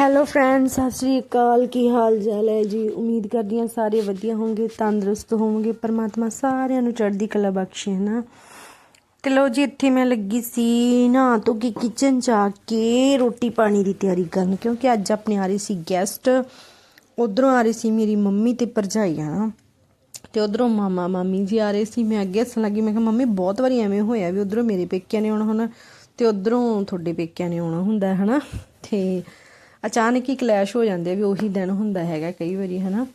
Hello friends Sat Sri ਅਕਾਲ। ਕੀ ਹਾਲ ਚਾਲ ਹੈ ਜੀ? ਉਮੀਦ ਕਰਦੀ ਹਾਂ ਸਾਰੇ ਵਧੀਆ ਹੋਵੋਗੇ ਤੰਦਰੁਸਤ ਹੋਵੋਗੇ। ਪਰਮਾਤਮਾ ਸਾਰਿਆਂ ਨੂੰ ਚੜ੍ਹਦੀ ਕਲਾ ਬਖਸ਼ੇ ਨਾ? ਤੇ ਲੋ ਜੀ, ਇੱਥੇ ਮੈਂ ਲੱਗੀ ਸੀ ਨਾ ਤੋਂ ਕਿ ਕਿਚਨ ਚ ਆ ਕੇ ਰੋਟੀ ਪਾਣੀ ਦੀ ਤਿਆਰੀ ਕਰਨ, ਕਿਉਂਕਿ ਅੱਜ ਆਪਣੇ ਆ ਰਹੇ ਸੀ ਗੈਸਟ ਉਧਰੋਂ ਆ ਰਹੇ ਸੀ ਮੇਰੀ ਮੰਮੀ ਤੇ ਭਰਜਾਈ ਨਾ ਤੇ ਉਧਰੋਂ ਮਾਮਾ, ਮਾਮੀ ਜੀ ਆ ਰਹੇ ਸੀ। ਮੈਂ ਅੱਗੇ ਹੱਸਣ ਲੱਗੀ, ਮੈਂ ਕਿਹਾ, ਮੰਮੀ, ਬਹੁਤ ਵਾਰੀ ਐਵੇਂ ਹੋਇਆ ਵੀ ਉਧਰੋਂ ਮੇਰੇ ਪੇਕਿਆਂ ਨੇ ਆਉਣਾ ਹੁਣ ਤੇ ਉਧਰੋਂ ਤੁਹਾਡੇ ਪੇਕਿਆਂ ਨੇ ਆਉਣਾ ਹੁੰਦਾ ਹੈ ਹਨਾ ਤੇ ਅਚਾਨਕ ਹੀ ਕਲੈਸ਼ ਹੋ ਜਾਂਦੇ ਆ ਵੀ ਉਹੀ ਦਿਨ ਹੁੰਦਾ ਹੈਗਾ ਕਈ ਵਾਰੀ, ਹਨਾ?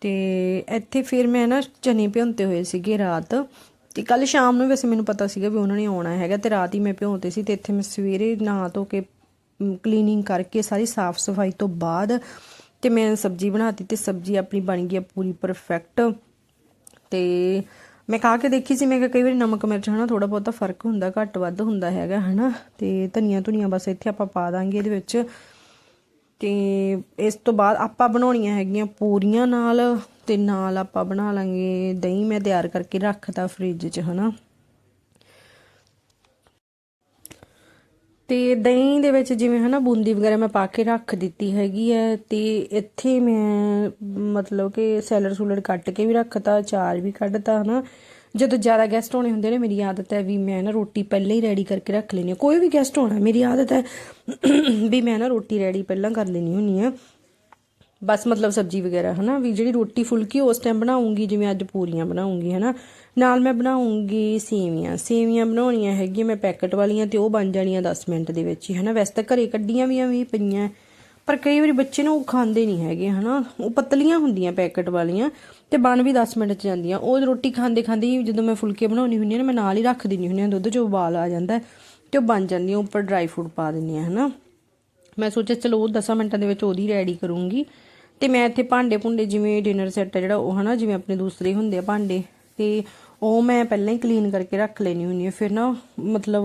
ਤੇ ਇੱਥੇ ਫਿਰ ਮੈਂ ਨਾ ਚਨੇ ਭਿਉਂਤੇ ਹੋਏ ਸੀਗੇ ਰਾਤ ਤੇ ਕੱਲ ਸ਼ਾਮ ਨੂੰ ਵੈਸੇ ਮੈਨੂੰ ਪਤਾ ਸੀਗਾ ਵੀ ਉਹਨਾਂ ਨੇ ਆਉਣਾ ਹੈਗਾ ਤੇ ਰਾਤ ਹੀ ਮੈਂ ਭਿਉਂਤੇ ਸੀ ਤੇ ਇੱਥੇ ਮੈਂ ਸਵੇਰੇ ਨਹਾ ਧੋ ਕੇ ਕਲੀਨਿੰਗ ਕਰਕੇ ਸਾਰੀ ਸਾਫ਼ ਸਫ਼ਾਈ ਤੋਂ ਬਾਅਦ ਤੇ ਮੈਂ ਸਬਜ਼ੀ ਬਣਾਤੀ ਤੇ ਸਬਜ਼ੀ ਆਪਣੀ ਬਣ ਗਈ ਆ ਪੂਰੀ ਪਰਫੈਕਟ ਤੇ ਮੈਂ ਖਾ ਕੇ ਦੇਖੀ ਸੀ, ਮੈਂ ਕਿਹਾ ਕਈ ਵਾਰੀ ਨਮਕ ਮਿਰਚ ਹਨਾ ਥੋੜਾ ਬਹੁਤਾ ਫ਼ਰਕ ਹੁੰਦਾ, ਘੱਟ ਵੱਧ ਹੁੰਦਾ ਹੈਗਾ, ਹਨਾ? ਤੇ ਧਨੀਆ ਧੁਨੀਆ ਬਸ ਇੱਥੇ ਆਪਾਂ ਪਾ ਦਾਂਗੇ ਇਹਦੇ ਵਿੱਚ। ਤੇ ਇਸ ਤੋਂ ਬਾਅਦ ਆਪਾਂ ਬਣਾਉਣੀਆਂ ਹੈਗੀਆਂ ਪੂਰੀਆਂ ਨਾਲ ਤੇ ਨਾਲ ਆਪਾਂ ਬਣਾ ਲਾਂਗੇ ਦਹੀਂ ਮੈਂ ਤਿਆਰ ਕਰਕੇ ਰੱਖਤਾ ਫ੍ਰਿਜ 'ਚ, ਹਨਾ। ਤੇ ਦਹੀਂ ਦੇ ਵਿੱਚ ਜਿਵੇਂ, ਹਨਾ, ਬੂੰਦੀ ਵਗੈਰਾ ਮੈਂ ਪਾ ਕੇ ਰੱਖ ਦਿੱਤੀ ਹੈਗੀ ਹੈ ਤੇ ਇੱਥੇ ਮੈਂ ਮਤਲਬ ਕਿ ਸੈਲਰ ਸੂਲਰ ਕੱਟ ਕੇ ਵੀ ਰੱਖਤਾ ਚਾਰ ਵੀ ਕੱਢਤਾ, ਹਨਾ। ਜਦੋਂ ਜ਼ਿਆਦਾ ਗੈਸਟ ਹੋਣੇ ਹੁੰਦੇ ਨੇ, ਮੇਰੀ ਆਦਤ ਹੈ ਵੀ ਮੈਂ ਨਾ ਰੋਟੀ ਪਹਿਲਾਂ ਹੀ ਰੈਡੀ ਕਰਕੇ ਰੱਖ ਲੈਣੀ ਕੋਈ ਵੀ ਗੈਸਟ ਹੋਣਾ ਮੇਰੀ ਆਦਤ ਹੈ ਵੀ ਮੈਂ ਨਾ ਰੋਟੀ ਰੈਡੀ ਪਹਿਲਾਂ ਕਰ ਲੈਣੀ ਹੁੰਨੀ ਆ ਬਸ ਮਤਲਬ ਸਬਜ਼ੀ ਵਗੈਰਾ, ਹਨਾ, ਵੀ ਜਿਹੜੀ ਰੋਟੀ ਫੁਲਕੀ ਉਸ ਟਾਈਮ ਬਣਾਉਂਗੀ, ਜਿਵੇਂ ਅੱਜ ਪੂਰੀਆਂ ਬਣਾਉਂਗੀ, ਹਨਾ। ਨਾਲ ਮੈਂ ਬਣਾਉਂਗੀ ਸੇਵੀਆਂ। ਸੇਵੀਆਂ ਬਣਾਉਣੀਆਂ ਹੈਗੀਆਂ, ਮੈਂ ਪੈਕਟ ਵਾਲੀਆਂ ਤੇ ਉਹ ਬਣ ਜਾਣੀਆਂ 10 ਮਿੰਟ ਦੇ ਵਿੱਚ ਹੀ, ਹਨਾ। ਵੈਸੇ ਤਾਂ ਘਰੇ ਕੱਢੀਆਂ ਵੀ ਵੀ ਪਈਆਂ। ਪਰ ਕਈ ਵਾਰੀ ਬੱਚੇ ਨਾ ਉਹ ਖਾਂਦੇ ਨਹੀਂ ਹੈਗੇ, ਹਨਾ? ਉਹ ਪਤਲੀਆਂ ਹੁੰਦੀਆਂ ਪੈਕਟ ਵਾਲੀਆਂ ਤੇ ਬਣ ਵੀ 10 ਮਿੰਟ ਚ ਜਾਂਦੀਆਂ। ਉਹ ਰੋਟੀ ਖਾਂਦੇ ਖਾਂਦੇ ਹੀ ਜਦੋਂ ਮੈਂ ਫੁਲਕੇ ਬਣਾਉਣੀ ਹੁੰਦੀ ਨਾ, ਮੈਂ ਨਾਲ ਹੀ ਰੱਖ ਦਿੰਦੀ ਹੁੰਦੀ ਆ ਦੁੱਧ ਚ ਉਬਾਲ ਆ ਜਾਂਦਾ ਤੇ ਉਹ ਬਣ ਜਾਂਦੀਆਂ ਉੱਪਰ ਡਰਾਈ ਫਰੂਟ ਪਾ ਦਿੰਦੀ ਆ ਹਨਾ? ਮੈਂ ਸੋਚਿਆ ਚਲੋ ਉਹ 10 ਮਿੰਟਾਂ ਦੇ ਵਿੱਚ ਉਹਦੀ ਰੈਡੀ ਕਰੂੰਗੀ ਤੇ ਮੈਂ ਇੱਥੇ ਭਾਂਡੇ ਭੁੰਡੇ ਜਿਵੇਂ ਡਿਨਰ ਸੈੱਟ ਹੈ ਜਿਹੜਾ ਉਹ, ਹਨਾ? ਜਿਵੇਂ ਆਪਣੇ ਦੂਸਰੇ ਹੁੰਦੇ ਆ ਭਾਂਡੇ ਤੇ ਉਹ ਮੈਂ ਪਹਿਲਾਂ ਹੀ ਕਲੀਨ ਕਰਕੇ ਰੱਖ ਲੈਣੀ ਹੁੰਦੀ ਆ ਫਿਰ ਨਾ ਮਤਲਬ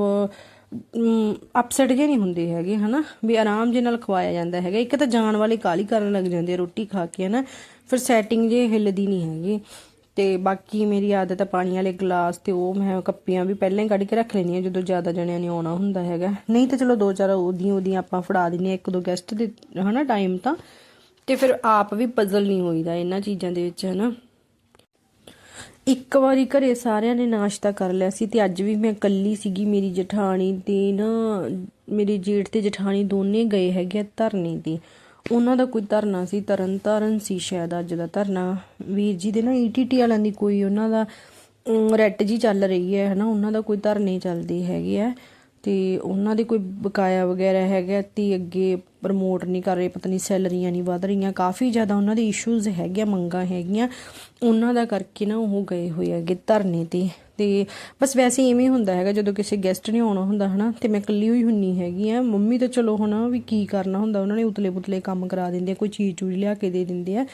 ਅਪਸੈਟ ਜੇ ਨਹੀਂ ਹੁੰਦੇ ਹੈਗੇ, ਹਨਾ? ਵੀ ਆਰਾਮ ਜੇ ਨਾਲ ਖਵਾਇਆ ਜਾਂਦਾ ਹੈਗਾ। ਇੱਕ ਤਾਂ ਜਾਣ ਵਾਲੇ ਕਾਲੀ ਕਰਨ ਲੱਗ ਜਾਂਦੇ ਆ, ਰੋਟੀ ਖਾ ਕੇ, ਹਨਾ? ਫਿਰ ਸੈਟਿੰਗ ਜੇ ਹਿੱਲਦੀ ਨਹੀਂ ਹੈਗੀ। ਤੇ ਬਾਕੀ ਮੇਰੀ ਆਦਤ ਹੈ ਪਾਣੀ ਵਾਲੇ ਗਲਾਸ ਤੇ ਉਹ ਮੈਂ ਕੱਪੀਆਂ ਵੀ ਪਹਿਲਾਂ ਹੀ ਕੱਢ ਕੇ ਰੱਖ ਲੈਣੀਆਂ ਜਦੋਂ ਜ਼ਿਆਦਾ ਜਣਿਆਂ ਨੇ ਆਉਣਾ ਹੁੰਦਾ ਹੈਗਾ। ਨਹੀਂ ਤਾਂ ਚਲੋ ਦੋ ਚਾਰ ਉਹਦੀਆਂ ਉਹਦੀਆਂ ਆਪਾਂ ਫੜਾ ਦਿੰਨੇ ਇੱਕ ਦੋ ਗੈਸਟ ਦੇ, ਹਨਾ ਟਾਈਮ ਤਾਂ। ਤੇ ਫਿਰ ਆਪ ਵੀ ਪਜ਼ਲ ਨਹੀਂ ਹੋਈਦਾ ਇਹਨਾਂ ਚੀਜ਼ਾਂ ਦੇ ਵਿੱਚ, ਹਨਾ? ਇੱਕ ਵਾਰੀ ਘਰੇ ਸਾਰਿਆਂ ਨੇ ਨਾਸ਼ਤਾ ਕਰ ਲਿਆ ਸੀ ਤੇ ਅੱਜ ਵੀ ਮੈਂ ਇਕੱਲੀ ਸੀਗੀ, ਮੇਰੀ ਜਠਾਣੀ ਤੇ ਨਾ, ਮੇਰੇ ਜੇਠ ਤੇ ਜਠਾਣੀ ਦੋਨੇ ਗਏ ਹੈਗੇ ਧਰਨੇ ਤੇ। ਉਹਨਾਂ ਦਾ ਕੋਈ ਧਰਨਾ ਸੀ ਤਰਨ ਤਾਰਨ ਸੀ ਸ਼ਾਇਦ ਅੱਜ ਦਾ ਧਰਨਾ। ਵੀਰ ਜੀ ਦੇ ਨਾ ਈਟੀਟੀ ਵਾਲਿਆਂ ਦੀ ਕੋਈ ਉਹਨਾਂ ਦਾ ਰੈਟ ਜੀ ਚੱਲ ਰਹੀ ਹੈ, ਹਨਾ, ਉਹਨਾਂ ਦਾ ਕੋਈ ਧਰਨੇ ਚੱਲਦੇ ਹੈਗੇ ਆ। ਤੇ ਉਹਨਾਂ ਦੇ ਕੋਈ ਬਕਾਇਆ ਵਗੈਰਾ ਹੈਗਾ ਤੇ ਅੱਗੇ ਪ੍ਰਮੋਟ ਨਹੀਂ ਕਰ ਰਹੇ, ਪਤਾ ਨਹੀਂ ਸੈਲਰੀਆਂ ਨਹੀਂ ਵਧ ਰਹੀਆਂ, ਕਾਫੀ ਜ਼ਿਆਦਾ ਉਹਨਾਂ ਦੇ ਇਸ਼ੂਜ਼ ਹੈਗੀਆਂ, ਮੰਗਾਂ ਹੈਗੀਆਂ, ਉਹਨਾਂ ਦਾ ਕਰਕੇ ਨਾ ਉਹ ਗਏ ਹੋਏ ਹੈਗੇ ਧਰਨੇ ਤੇ ਤੇ ਬਸ ਵੈਸੇ ਇਵੇਂ ਹੁੰਦਾ ਹੈਗਾ, ਜਦੋਂ ਕਿਸੇ ਗੈਸਟ ਨੇ ਆਉਣਾ ਹੁੰਦਾ ਹਨਾ, ਤੇ ਮੈਂ ਇਕੱਲੀ ਹੋਈ ਹੁੰਨੀ ਹੈਗੀ ਆ, ਮੰਮੀ ਤਾਂ ਚਲੋ ਹਨਾ ਵੀ ਕੀ ਕਰਨਾ ਹੁੰਦਾ, ਉਹਨਾਂ ਨੇ ਉਤਲੇ ਪੁਤਲੇ ਕੰਮ ਕਰਾ ਦਿੰਦੇ ਆ, ਕੋਈ ਚੀਜ਼ ਚੂਜ਼ ਲਿਆ ਕੇ ਦੇ ਦਿੰਦੇ ਆ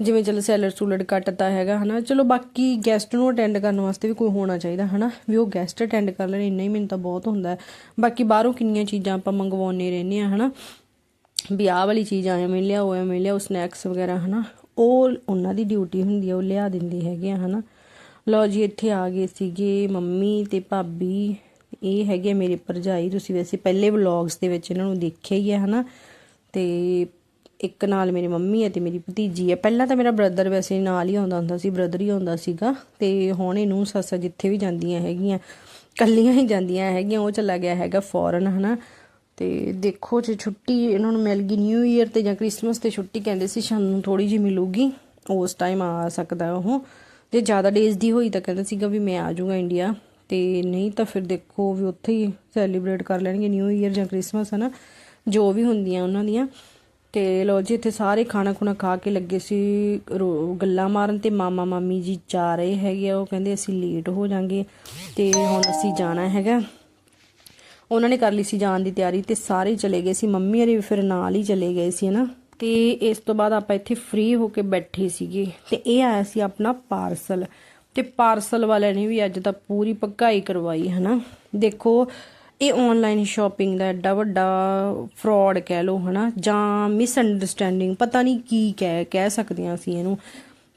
ਜਿਵੇਂ ਚਲੋ ਸੈਲਰ ਸੂਲੜ ਕੱਟਦਾ ਹੈਗਾ, ਹਨਾ। ਚਲੋ, ਬਾਕੀ ਗੈਸਟ ਨੂੰ ਅਟੈਂਡ ਕਰਨ ਵਾਸਤੇ ਵੀ ਕੋਈ ਹੋਣਾ ਚਾਹੀਦਾ, ਹਨਾ। ਵੀ ਉਹ ਗੈਸਟ ਅਟੈਂਡ ਕਰ ਲੈਣ, ਇੰਨਾ ਹੀ ਮੈਨੂੰ ਤਾਂ ਬਹੁਤ ਹੁੰਦਾ ਬਾਕੀ ਬਾਹਰੋਂ ਕਿੰਨੀਆਂ ਚੀਜ਼ਾਂ ਆਪਾਂ ਮੰਗਵਾਉਣੇ ਰਹਿੰਦੇ ਆ ਹਨਾ। ਵੀ ਆਹ ਵਾਲੀ ਚੀਜ਼ ਐਵੇਂ ਲਿਆਓ ਐਵੇਂ ਲਿਆਓ ਸਨੈਕਸ ਵਗੈਰਾ, ਹਨਾ। ਉਹ ਉਹਨਾਂ ਦੀ ਡਿਊਟੀ ਹੁੰਦੀ ਆ, ਉਹ ਲਿਆ ਦਿੰਦੇ ਹੈਗੇ ਆ, ਹਨਾ। ਲਓ ਜੀ, ਇੱਥੇ ਆ ਗਏ ਸੀਗੇ ਮੰਮੀ ਤੇ ਭਾਬੀ। ਇਹ ਹੈਗੇ ਮੇਰੇ ਭਰਜਾਈ। ਤੁਸੀਂ ਵੈਸੇ ਪਹਿਲੇ ਵਲੌਗਸ ਦੇ ਵਿੱਚ ਇਹਨਾਂ ਨੂੰ ਦੇਖਿਆ ਹੀ ਹੈ ਹਨਾ। ਤੇ ਇੱਕ ਨਾਲ ਮੇਰੀ ਮੰਮੀ ਹੈ ਤੇ ਮੇਰੀ ਭਤੀਜੀ ਹੈ। ਪਹਿਲਾਂ ਤਾਂ ਮੇਰਾ ਬ੍ਰਦਰ ਵੈਸੇ ਨਾਲ ਹੀ ਆਉਂਦਾ ਹੁੰਦਾ ਸੀ ਬ੍ਰਦਰ ਹੀ ਆਉਂਦਾ ਸੀਗਾ ਤੇ ਹੁਣ ਇਹਨੂੰ ਸੱਸਾ ਜਿੱਥੇ ਵੀ ਜਾਂਦੀਆਂ ਹੈਗੀਆਂ ਕੱਲੀਆਂ ਹੀ ਜਾਂਦੀਆਂ ਹੈਗੀਆਂ, ਉਹ ਚਲਾ ਗਿਆ ਹੈਗਾ ਫੋਰਨ ਹਨਾ। ਤੇ ਦੇਖੋ ਜੇ ਛੁੱਟੀ ਇਹਨਾਂ ਨੂੰ ਮਿਲ ਗਈ ਨਿਊ ਈਅਰ ਤੇ ਜਾਂ ਕ੍ਰਿਸਮਸ ਤੇ ਛੁੱਟੀ ਕਹਿੰਦੇ ਸੀ ਸਾਨੂੰ ਥੋੜੀ ਜਿਹੀ ਮਿਲੂਗੀ, ਉਸ ਟਾਈਮ ਆ ਸਕਦਾ ਉਹ। ਜੇ ਜ਼ਿਆਦਾ ਡੇਜ਼ ਦੀ ਹੋਈ ਤਾਂ ਕਹਿੰਦਾ ਸੀਗਾ ਵੀ ਮੈਂ ਆ ਜਾਊਗਾ ਇੰਡੀਆ ਤੇ ਨਹੀਂ ਤਾਂ ਫਿਰ ਦੇਖੋ ਵੀ ਉੱਥੇ ਹੀ ਸੈਲੀਬ੍ਰੇਟ ਕਰ ਲੈਣਗੇ ਨਿਊ ਈਅਰ ਜਾਂ ਕ੍ਰਿਸਮਸ ਹਨਾ। ਜੋ ਵੀ ਹੁੰਦੀਆਂ ਉਹਨਾਂ ਦੀਆਂ। ਤੇ ਲੋ ਜੀ, ਇੱਥੇ ਸਾਰੇ ਖਾਣਾ ਖੁਣਾ ਖਾ ਕੇ ਲੱਗੇ ਸੀ ਗੱਲਾਂ ਮਾਰਨ ਤੇ ਮਾਮਾ ਮਾਮੀ ਜੀ ਜਾ ਰਹੇ ਹੈਗੇ ਉਹ ਕਹਿੰਦੇ ਅਸੀਂ ਲੇਟ ਹੋ ਜਾਾਂਗੇ ਤੇ ਹੁਣ ਅਸੀਂ ਜਾਣਾ ਹੈਗਾ। ਉਹਨਾਂ ਨੇ ਕਰ ਲਈ ਸੀ ਜਾਣ ਦੀ ਤਿਆਰੀ ਤੇ ਸਾਰੇ ਚਲੇ ਗਏ ਸੀ, ਮੰਮੀ ਹਰੀ ਫਿਰ ਨਾਲ ਹੀ ਚਲੇ ਗਏ ਸੀ, ਹਨਾ। ਤੇ ਇਸ ਤੋਂ ਬਾਅਦ ਆਪਾਂ ਇੱਥੇ ਫ੍ਰੀ ਹੋ ਕੇ ਬੈਠੇ ਸੀਗੇ ਤੇ ਇਹ ਆਇਆ ਸੀ ਆਪਣਾ ਪਾਰਸਲ ਤੇ ਪਾਰਸਲ ਵਾਲਿਆਂ ਨੇ ਵੀ ਅੱਜ ਤਾਂ ਪੂਰੀ ਪੱਕਾਈ ਕਰਵਾਈ, ਹਨਾ। ਦੇਖੋ ਇਹ ਆਨਲਾਈਨ ਸ਼ਾਪਿੰਗ ਦਾ ਐਡਾ ਵੱਡਾ ਫਰਾਡ ਕਹਿ ਲਓ ਹਨਾ, ਜਾਂ ਮਿਸ ਅੰਡਰਸਟੈਂਡਿੰਗ ਪਤਾ ਨਹੀਂ ਕੀ ਕਹਿ ਕਹਿ ਸਕਦੇ ਆ ਅਸੀਂ ਇਹਨੂੰ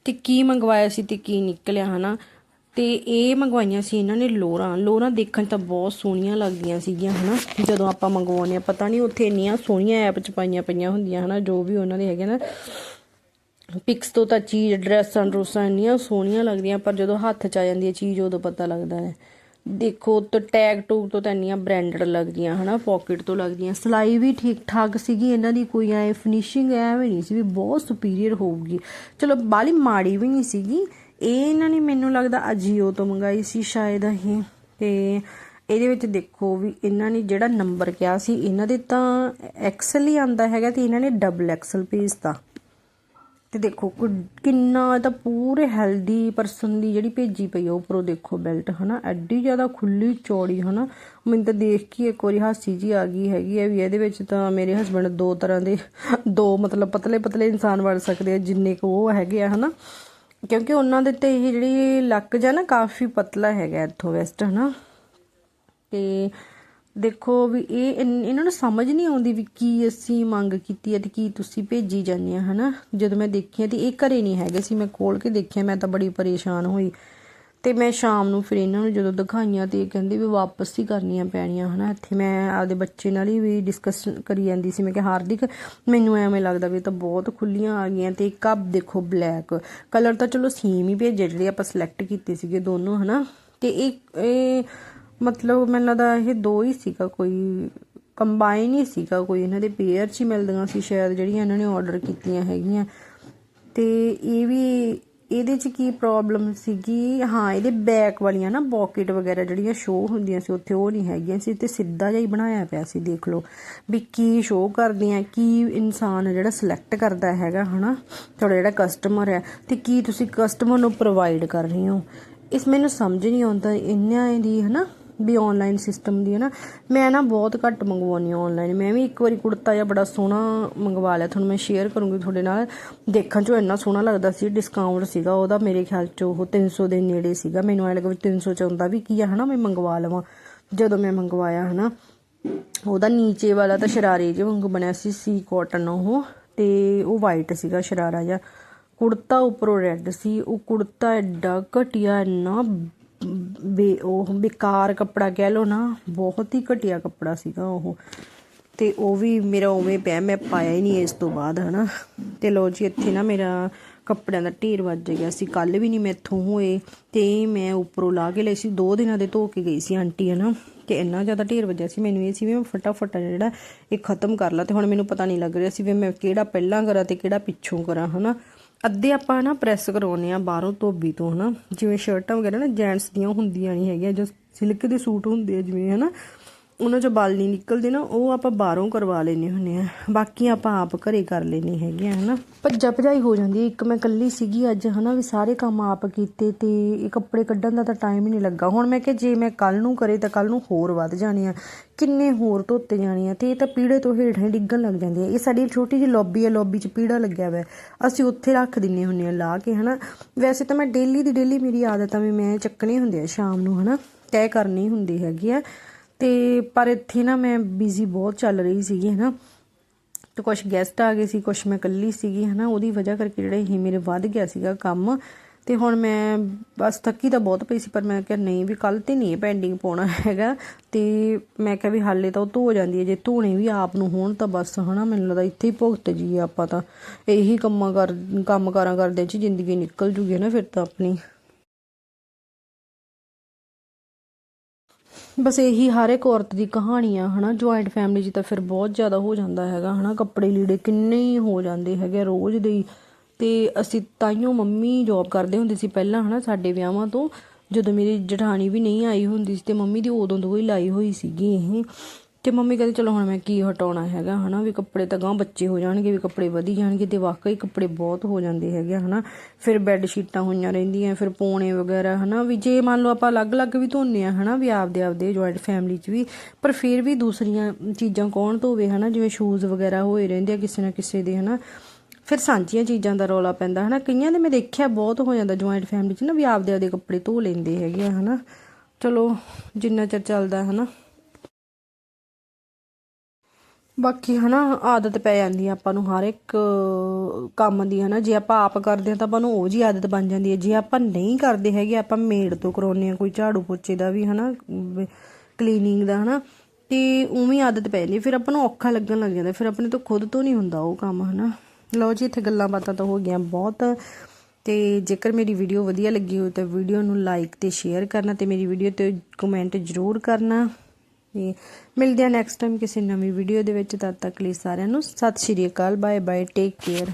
ਤੇ ਕੀ ਮੰਗਵਾਇਆ ਸੀ ਤੇ ਕੀ ਨਿਕਲਿਆ ਹਨਾ। ਤੇ ਇਹ ਮੰਗਵਾਈਆਂ ਸੀ ਇਹਨਾਂ ਨੇ ਲੋਰਾਂ ਲੋਰਾਂ ਦੇਖਣ 'ਚ ਤਾਂ ਬਹੁਤ ਸੋਹਣੀਆਂ ਲੱਗਦੀਆਂ ਸੀਗੀਆਂ ਹਨਾ, ਜਦੋਂ ਆਪਾਂ ਮੰਗਵਾਉਂਦੇ ਆ ਪਤਾ ਨਹੀਂ ਉੱਥੇ ਇੰਨੀਆਂ ਸੋਹਣੀਆਂ ਐਪ 'ਚ ਪਾਈਆਂ ਪਈਆਂ ਹੁੰਦੀਆਂ ਹਨਾ, ਜੋ ਵੀ ਉਹਨਾਂ ਦੇ ਹੈਗੇ ਨਾ। ਪਿਕਸ ਤੋਂ ਤਾਂ ਚੀਜ਼, ਡਰੈਸਾਂ, ਡਰੂਸਾਂ ਇੰਨੀਆਂ ਸੋਹਣੀਆਂ ਲੱਗਦੀਆਂ, ਪਰ ਜਦੋਂ ਹੱਥ 'ਚ ਆ ਜਾਂਦੀ ਹੈ, ਚੀਜ਼ ਉਦੋਂ ਪਤਾ ਲੱਗਦਾ ਹੈ। ਦੇਖੋ ਤਾਂ ਟੈਗ ਟੂਗ ਤੋਂ ਤਾਂ ਇੰਨੀਆਂ ਬ੍ਰਾਂਡਡ ਲੱਗਦੀਆਂ, ਹਨਾ ਪਾਕਟ ਤੋਂ ਲੱਗਦੀਆਂ। ਸਿਲਾਈ ਵੀ ਠੀਕ ਠਾਕ ਸੀਗੀ, ਇਹਨਾਂ ਦੀ ਕੋਈ ਐ ਫਿਨਿਸ਼ਿੰਗ ਐਵੇਂ ਨਹੀਂ ਸੀ ਵੀ ਬਹੁਤ ਸੁਪੀਰੀਅਰ ਹੋਊਗੀ। ਚਲੋ, ਬਾਲੀ ਮਾੜੀ ਵੀ ਨਹੀਂ ਸੀਗੀ। ਇਹ ਇਹਨਾਂ ਨੇ ਮੈਨੂੰ ਲੱਗਦਾ ਅਜੀਓ ਤੋਂ ਮੰਗਾਈ ਸੀ ਸ਼ਾਇਦ ਇਹ। ਤੇ ਇਹਦੇ ਵਿੱਚ ਦੇਖੋ ਵੀ ਇਹਨਾਂ ਨੇ ਜਿਹੜਾ ਨੰਬਰ ਕਿਹਾ ਸੀ, ਇਹਨਾਂ ਦੇ ਤਾਂ ਐਕਸਲ ਹੀ ਆਂਦਾ ਹੈਗਾ ਤੇ ਇਹਨਾਂ ਨੇ ਡਬਲ ਐਕਸਲ ਭੇਜਤਾ। ਤੇ ਦੇਖੋ ਕਿੰਨਾ ਇਹ ਤਾਂ ਪੂਰੇ ਹੈਲਦੀ ਪਰਸਨ ਦੀ ਜਿਹੜੀ ਭੇਜੀ ਪਈ ਆ, ਉੱਪਰੋਂ ਦੇਖੋ ਬੈਲਟ ਹਨਾ? ਐਡੀ ਜ਼ਿਆਦਾ ਖੁੱਲੀ ਚੌੜੀ, ਹਨਾ? ਮੈਨੂੰ ਤਾਂ ਦੇਖ ਕੇ ਇੱਕ ਵਾਰੀ ਹਾਸੀ ਜੀ ਆ ਗਈ ਹੈਗੀ ਹੈ ਵੀ ਇਹਦੇ ਵਿੱਚ ਤਾਂ ਮੇਰੇ ਹਸਬੰਡ ਦੋ ਤਰ੍ਹਾਂ ਦੇ, ਦੋ ਮਤਲਬ ਪਤਲੇ ਪਤਲੇ ਇਨਸਾਨ ਵੜ ਸਕਦੇ ਆ, ਜਿੰਨੇ ਕੁ ਉਹ ਹੈਗੇ ਆ, ਹਨਾ? ਕਿਉਂਕਿ ਉਹਨਾਂ ਦੇ ਤੇ ਇਹ ਜਿਹੜੀ ਲੱਕ ਜਾਂ ਨਾ ਕਾਫੀ ਪਤਲਾ ਹੈਗਾ ਇੱਥੋਂ ਵੈਸਟ ਹਨਾ? ਤੇ ਦੇਖੋ ਵੀ ਇਹ ਇਹਨਾਂ ਨੂੰ ਸਮਝ ਨਹੀਂ ਆਉਂਦੀ ਵੀ ਕੀ ਅਸੀਂ ਮੰਗ ਕੀਤੀ ਹੈ ਤੇ ਕੀ ਤੁਸੀਂ ਭੇਜੀ ਜਾਂਦੇ ਆ ਹਨਾ? ਜਦੋਂ ਮੈਂ ਦੇਖਿਆ ਤੇ ਇਹ ਘਰੇ ਨਹੀਂ ਹੈਗੇ ਸੀ, ਮੈਂ ਖੋਲ ਕੇ ਦੇਖਿਆ, ਮੈਂ ਤਾਂ ਬੜੀ ਪਰੇਸ਼ਾਨ ਹੋਈ। ਤੇ ਮੈਂ ਸ਼ਾਮ ਨੂੰ ਫਿਰ ਇਹਨਾਂ ਨੂੰ ਜਦੋਂ ਦਿਖਾਈਆਂ ਤੇ ਇਹ ਕਹਿੰਦੇ ਵੀ ਵਾਪਸ ਹੀ ਕਰਨੀਆਂ ਪੈਣੀਆਂ, ਹਨਾ? ਇੱਥੇ ਮੈਂ ਆਪਦੇ ਬੱਚੇ ਨਾਲ ਹੀ ਵੀ ਡਿਸਕਸ ਕਰੀ ਜਾਂਦੀ ਸੀ, ਮੈਂ ਕਿ ਹਾਰਦਿਕ, ਮੈਨੂੰ ਐਵੇਂ ਲੱਗਦਾ ਵੀ ਇਹ ਤਾਂ ਬਹੁਤ ਖੁੱਲੀਆਂ ਆ ਗਈਆਂ ਤੇ ਕੱਪ ਦੇਖੋ ਬਲੈਕ ਕਲਰ ਤਾਂ ਚਲੋ ਸੇਮ ਹੀ ਭੇਜੇ ਜਿਹੜੇ ਆਪਾਂ ਸਿਲੈਕਟ ਕੀਤੇ ਸੀਗੇ ਦੋਨੋਂ, ਹਨਾ? ਤੇ ਇਹ ਇਹ ਮਤਲਬ ਮੈਨੂੰ ਲੱਗਦਾ ਇਹ ਦੋ ਹੀ ਸੀਗਾ, ਕੋਈ ਕੰਬਾਈਨ ਹੀ ਸੀਗਾ, ਕੋਈ ਇਹਨਾਂ ਦੇ ਪੇਅਰ ਚ ਹੀ ਮਿਲਦੀਆਂ ਸੀ ਸ਼ਾਇਦ, ਜਿਹੜੀਆਂ ਇਹਨਾਂ ਨੇ ਆਰਡਰ ਕੀਤੀਆਂ ਹੈਗੀਆਂ। ਤੇ ਇਹ ਵੀ ਇਹਦੇ ਚ ਕੀ ਪ੍ਰੋਬਲਮ ਸੀਗੀ? ਹਾਂ, ਇਹਦੇ ਬੈਕ ਵਾਲੀਆਂ ਨਾ ਪੋਕਟ ਵਗੈਰਾ ਜਿਹੜੀਆਂ ਸ਼ੋ ਹੁੰਦੀਆਂ ਸੀ, ਉੱਥੇ ਉਹ ਨਹੀਂ ਹੈਗੀਆਂ ਸੀ, ਤੇ ਸਿੱਧਾ ਜਿਹਾ ਹੀ ਬਣਾਇਆ ਪਿਆ ਸੀ, ਦੇਖ ਲਓ ਵੀ ਕੀ ਸ਼ੋ ਕਰਦੀਆਂ, ਕੀ ਇਨਸਾਨ ਜਿਹੜਾ ਸਿਲੈਕਟ ਕਰਦਾ ਹੈਗਾ, ਹਨਾ? ਤੁਹਾਡਾ ਜਿਹੜਾ ਕਸਟਮਰ ਹੈ ਤੇ ਕੀ ਤੁਸੀਂ ਕਸਟਮਰ ਨੂੰ ਪ੍ਰੋਵਾਈਡ ਕਰ ਰਹੇ ਹੋ? ਇਸ ਮੈਨੂੰ ਸਮਝ ਨਹੀਂ ਆਉਂਦਾ ਇਹਨਾਂ ਦੀ, ਹਨਾ? ਵੀ ਆਨਲਾਈਨ ਸਿਸਟਮ ਦੀ ਹੈ ਨਾ ਮੈਂ ਨਾ ਬਹੁਤ ਘੱਟ ਮੰਗਵਾਉਣੀ ਆਨਲਾਈਨ ਮੈਂ ਵੀ ਇੱਕ ਵਾਰੀ ਕੁੜਤਾ ਜਿਹਾ ਬੜਾ ਸੋਹਣਾ ਮੰਗਵਾ ਲਿਆ। ਤੁਹਾਨੂੰ ਮੈਂ ਸ਼ੇਅਰ ਕਰੂੰਗੀ ਤੁਹਾਡੇ ਨਾਲ। ਦੇਖਣ 'ਚ ਇੰਨਾ ਸੋਹਣਾ ਲੱਗਦਾ ਸੀ ਡਿਸਕਾਊਂਟ ਸੀਗਾ ਉਹਦਾ। ਮੇਰੇ ਖਿਆਲ 'ਚ ਉਹ 300 ਦੇ ਨੇੜੇ ਸੀਗਾ। ਮੈਨੂੰ ਐਂ ਲੱਗਾ ਵੀ 300 ਚ ਆਉਂਦਾ ਵੀ ਕੀ ਆ, ਹਨਾ, ਮੈਂ ਮੰਗਵਾ ਲਵਾਂ। ਜਦੋਂ ਮੈਂ ਮੰਗਵਾਇਆ, ਹਨਾ। ਉਹਦਾ ਨੀਚੇ ਵਾਲਾ ਤਾਂ ਸ਼ਰਾਰੇ ਜਿਹੇ ਵਾਂਗੂ ਬਣਿਆ ਸੀ ਸੀ ਕਾਟਨ ਉਹ। ਤੇ ਉਹ ਵਾਈਟ ਸੀਗਾ ਸ਼ਰਾਰਾ ਜਿਹਾ। ਕੁੜਤਾ ਉੱਪਰੋਂ ਰੈੱਡ ਸੀ। ਉਹ ਕੁੜਤਾ ਐਡਾ ਘਟੀਆ, ਇੰਨਾ ਬੇ ਉਹ ਬੇਕਾਰ ਕੱਪੜਾ ਕਹਿ ਲਓ ਨਾ, ਬਹੁਤ ਹੀ ਘਟੀਆ ਕੱਪੜਾ ਸੀਗਾ ਉਹ। ਤੇ ਉਹ ਵੀ ਮੇਰਾ ਉਵੇਂ ਪਿਆ, ਮੈਂ ਪਾਇਆ ਹੀ ਨਹੀਂ ਇਸ ਤੋਂ ਬਾਅਦ, ਹਨਾ। ਤੇ ਲੋ ਜੀ, ਇੱਥੇ ਨਾ ਮੇਰਾ ਕੱਪੜਿਆਂ ਦਾ ਢੇਰ ਵੱਜ ਗਿਆ ਸੀ। ਕੱਲ ਵੀ ਨਹੀਂ ਮੈਥੋਂ ਹੋਏ, ਤੇ ਮੈਂ ਉੱਪਰੋਂ ਲਾ ਕੇ ਲਈ ਸੀ। ਦੋ ਦਿਨਾਂ ਦੇ ਧੋ ਕੇ ਗਈ ਸੀ ਆਂਟੀ, ਹਨਾ। ਤੇ ਇੰਨਾ ਜ਼ਿਆਦਾ ਢੇਰ ਵੱਜਿਆ ਸੀ ਮੈਨੂੰ ਇਹ ਸੀ ਵੀ ਮੈਂ ਫਟਾਫਟ ਜਿਹੜਾ ਇਹ ਖਤਮ ਕਰ ਲਾ। ਤੇ ਹੁਣ ਮੈਨੂੰ ਪਤਾ ਨਹੀਂ ਲੱਗ ਰਿਹਾ ਸੀ ਵੀ ਮੈਂ ਕਿਹੜਾ ਪਹਿਲਾਂ ਕਰਾਂ ਤੇ ਕਿਹੜਾ ਪਿੱਛੋਂ ਕਰਾਂ, ਹਨਾ। ਅੱਧੇ ਆਪਾਂ ਨਾ ਪ੍ਰੈਸ ਕਰਾਉਨੇ ਆ ਬਾਹਰੋਂ ਧੋਬੀ ਤੋਂ ਹਨਾ। ਜਿਵੇਂ ਸ਼ਰਟਾਂ ਵਗੈਰਾ ਨਾ ਜੈਂਟਸ ਦੀਆਂ ਹੁੰਦੀਆਂ ਨਹੀਂ ਹੈਗੀਆਂ, ਜੋ ਸਿਲਕ ਦੇ ਸੂਟ ਹੁੰਦੇ ਆ, ਜਿਵੇਂ ਹਨਾ। ਉਹਨਾਂ 'ਚੋਂ ਬਲ ਨਹੀਂ ਨਿਕਲਦੇ ਨਾ, ਉਹ ਆਪਾਂ ਬਾਹਰੋਂ ਕਰਵਾ ਲੈਨੇ ਹੁੰਨੇ ਆ। ਬਾਕੀ ਆਪਾਂ ਆਪ ਘਰੇ ਕਰ ਲੈਨੇ ਹੈਗੇ ਆ, ਹਨਾ। ਭੱਜਾ ਭਜਾਈ ਹੋ ਜਾਂਦੀ ਇੱਕ ਮੈਂ ਇਕੱਲੀ ਸੀਗੀ ਅੱਜ, ਹਨਾ, ਵੀ ਸਾਰੇ ਕੰਮ ਆਪ ਕੀਤੇ ਤੇ ਇਹ ਕੱਪੜੇ ਕੱਢਣ ਦਾ ਤਾਂ ਟਾਈਮ ਹੀ ਨਹੀਂ ਲੱਗਾ। ਹੁਣ ਮੈਂ ਕਿ ਜੇ ਮੈਂ ਕੱਲ ਨੂੰ ਕਰੇ ਤਾਂ ਕੱਲ ਨੂੰ ਹੋਰ ਵੱਧ ਜਾਣੇ ਆ। ਕਿੰਨੇ ਹੋਰ ਧੋਤੇ ਜਾਣੇ ਆ। ਤੇ ਇਹ ਤਾਂ ਪੀੜੇ ਤੋਂ ਹੇਠਾਂ ਹੀ ਡਿੱਗਣ ਲੱਗ ਜਾਂਦੇ ਆ। ਇਹ ਸਾਡੀ ਛੋਟੀ ਜਿਹੀ ਲੌਬੀ ਆ ਲੌਬੀ 'ਚ ਪੀੜਾ ਲੱਗਿਆ ਹੋਇਆ। ਅਸੀਂ ਉੱਥੇ ਰੱਖ ਦਿੰਨੇ ਹੁੰਨੇ ਆ ਲਾ ਕੇ, ਹਨਾ। ਵੈਸੇ ਤਾਂ ਮੈਂ ਡੇਲੀ ਦੀ ਡੇਲੀ ਮੇਰੀ ਆਦਤ ਆ ਵੀ ਮੈਂ ਚੱਕਣੇ ਹੁੰਦੇ ਆ ਸ਼ਾਮ ਨੂੰ, ਹਨਾ। ਤੈਅ ਕਰਨੀ ਹੁੰਦੀ ਹੈਗੀ ਆ। ਤੇ ਪਰ ਇੱਥੇ ਨਾ ਮੈਂ ਬਿਜ਼ੀ ਬਹੁਤ ਚੱਲ ਰਹੀ ਸੀਗੀ, ਹਨਾ। ਤੇ ਕੁਝ ਗੈਸਟ ਆ ਗਏ ਸੀ ਕੁਝ ਮੈਂ ਇਕੱਲੀ ਸੀਗੀ, ਹਨਾ। ਉਹਦੀ ਵਜ੍ਹਾ ਕਰਕੇ ਜਿਹੜਾ ਇਹ ਮੇਰੇ ਵੱਧ ਗਿਆ ਸੀਗਾ ਕੰਮ। ਤੇ ਹੁਣ ਮੈਂ ਬਸ ਥੱਕੀ ਤਾਂ ਬਹੁਤ ਪਈ ਸੀ, ਪਰ ਮੈਂ ਕਿਹਾ ਨਹੀਂ ਵੀ ਕੱਲ ਤੇ ਨਹੀਂ ਪੈਂਡਿੰਗ ਪਾਉਣਾ ਹੈਗਾ। ਤੇ ਮੈਂ ਕਿਹਾ ਵੀ ਹਾਲੇ ਤਾਂ ਉਹ ਧੋ ਜਾਂਦੀ ਹੈ, ਜੇ ਧੋਣੇ ਵੀ ਆਪ ਨੂੰ ਹੋਣ ਤਾਂ ਬਸ, ਹਨਾ। ਮੈਨੂੰ ਲੱਗਦਾ ਇੱਥੇ ਹੀ ਭੁਗਤ ਜੀ ਆਪਾਂ ਤਾਂ। ਇਹੀ ਕੰਮਾਂ ਕਰ, ਕੰਮ ਕਾਰਾਂ ਕਰਦੇ ਚ ਜ਼ਿੰਦਗੀ ਨਿਕਲ ਜੂਗੀ ਨਾ ਫਿਰ ਤਾਂ ਆਪਣੀ। ਬਸ ਇਹੀ ਹਰ ਇੱਕ ਔਰਤ ਦੀ ਕਹਾਣੀ ਆ, ਹਨਾ? ਜੁਆਇੰਟ ਫੈਮਿਲੀ 'ਚ ਤਾਂ ਫਿਰ ਬਹੁਤ ਜ਼ਿਆਦਾ ਹੋ ਜਾਂਦਾ ਹੈਗਾ, ਹਨਾ? ਕੱਪੜੇ ਲੀੜੇ ਕਿੰਨੇ ਹੀ ਹੋ ਜਾਂਦੇ ਹੈਗੇ ਰੋਜ਼ ਦੇ ਹੀ। ਤੇ ਅਸੀਂ ਤਾਈਓ ਮੰਮੀ ਜੌਬ ਕਰਦੇ ਹੁੰਦੇ ਸੀ ਪਹਿਲਾਂ, ਹਨਾ? ਸਾਡੇ ਵਿਆਹਾਂ ਤੋਂ, ਜਦੋਂ ਮੇਰੀ ਜਠਾਣੀ ਵੀ ਨਹੀਂ ਆਈ ਹੁੰਦੀ ਸੀ ਤੇ ਮੰਮੀ ਦੀ ਉਦੋਂ ਤੋਂ ਹੀ ਲਾਈ ਹੋਈ ਸੀਗੀ ਇਹ। ਤੇ ਮੰਮੀ ਕਹਿੰਦੇ ਚਲੋ ਹੁਣ ਮੈਂ ਕੀ ਹਟਾਉਣਾ ਹੈਗਾ ਹਨਾ? ਵੀ ਕੱਪੜੇ ਤਾਂ ਗਾਂ ਬੱਚੇ ਹੋ ਜਾਣਗੇ ਵੀ ਕੱਪੜੇ ਵਧੀ ਜਾਣਗੇ ਤੇ ਵਾਕਈ ਕੱਪੜੇ ਬਹੁਤ ਹੋ ਜਾਂਦੇ ਹੈਗੇ ਆ, ਹਨਾ? ਫਿਰ ਬੈੱਡ ਸ਼ੀਟਾਂ ਹੋਈਆਂ ਰਹਿੰਦੀਆਂ ਫਿਰ ਪੋਣੇ ਵਗੈਰਾ ਹਨਾ? ਵੀ ਜੇ ਮੰਨ ਲਓ ਆਪਾਂ ਅਲੱਗ-ਅਲੱਗ ਵੀ ਧੋਨੇ ਆ ਹਨਾ? ਵੀ ਆਪਦੇ ਆਪਦੇ ਜੁਆਇੰਟ ਫੈਮਿਲੀ 'ਚ ਵੀ ਪਰ ਫਿਰ ਵੀ ਦੂਸਰੀਆਂ ਚੀਜ਼ਾਂ ਕੌਣ ਧੋਵੇ ਹਨਾ? ਜਿਵੇਂ ਸ਼ੂਜ਼ ਵਗੈਰਾ ਹੋਏ ਰਹਿੰਦੇ ਆ ਕਿਸੇ ਨਾ ਕਿਸੇ ਦੇ ਹਨਾ? ਫਿਰ ਸਾਂਝੀਆਂ ਚੀਜ਼ਾਂ ਦਾ ਰੌਲਾ ਪੈਂਦਾ ਹਨਾ? ਕਈਆਂ ਦੇ ਮੈਂ ਦੇਖਿਆ ਬਹੁਤ ਹੋ ਜਾਂਦਾ ਜੁਆਇੰਟ ਫੈਮਿਲੀ 'ਚ ਨਾ ਵੀ ਆਪਦੇ ਆਪਦੇ ਕੱਪੜੇ ਧੋ ਲੈਂਦੇ ਹੈਗੇ ਆ ਹਨਾ? ਚਲੋ ਜਿੰਨਾ ਚਿਰ ਚੱਲਦਾ ਹਨਾ? ਬਾਕੀ ਹਨਾ, ਆਦਤ ਪੈ ਜਾਂਦੀ ਆ ਆਪਾਂ ਨੂੰ ਹਰ ਇੱਕ ਕੰਮ ਦੀ ਹਨਾ, ਜੇ ਆਪਾਂ ਆਪ ਕਰਦੇ ਆ ਤਾਂ ਆਪਾਂ ਨੂੰ ਉਹ ਜੀ ਆਦਤ ਬਣ ਜਾਂਦੀ ਹੈ ਜੇ ਆਪਾਂ ਨਹੀਂ ਕਰਦੇ ਹੈਗੇ, ਆਪਾਂ ਮੇਡ ਤੋਂ ਕਰਾਉਂਦੇ ਆ, ਕੋਈ ਝਾੜੂ ਪੋਚੇ ਦਾ ਵੀ ਹਨਾ ਕਲੀਨਿੰਗ ਦਾ ਹਨਾ, ਤੇ ਉਵੇਂ ਆਦਤ ਪੈ ਜਾਂਦੀ ਫਿਰ ਆਪਾਂ ਨੂੰ ਔਖਾ ਲੱਗਣ ਲੱਗ ਜਾਂਦਾ, ਫਿਰ ਆਪਣੇ ਤੋਂ ਖੁਦ ਤੋਂ ਨਹੀਂ ਹੁੰਦਾ ਉਹ ਕੰਮ ਹਨਾ। ਲਓ ਜੀ, ਇੱਥੇ ਗੱਲਾਂ ਬਾਤਾਂ ਤਾਂ ਹੋ ਗਈਆਂ ਬਹੁਤ। ਤੇ ਜੇਕਰ ਮੇਰੀ ਵੀਡੀਓ ਵਧੀਆ ਲੱਗੀ ਹੋਵੇ ਤਾਂ ਵੀਡੀਓ ਨੂੰ ਲਾਈਕ ਤੇ ਸ਼ੇਅਰ ਕਰਨਾ ਤੇ ਮੇਰੀ ਵੀਡੀਓ ਤੇ ਕਮੈਂਟ ਜ਼ਰੂਰ ਕਰਨਾ। ਤੇ ਮਿਲਦੇ ਆ ਨੈਕਸਟ ਟਾਈਮ ਕਿਸੇ ਨਵੀਂ ਵੀਡੀਓ ਦੇ ਵਿੱਚ। ਤਦ ਤੱਕ ਲਈ ਸਾਰਿਆਂ ਨੂੰ ਸਤਿ ਸ਼੍ਰੀ ਅਕਾਲ। Bye bye take care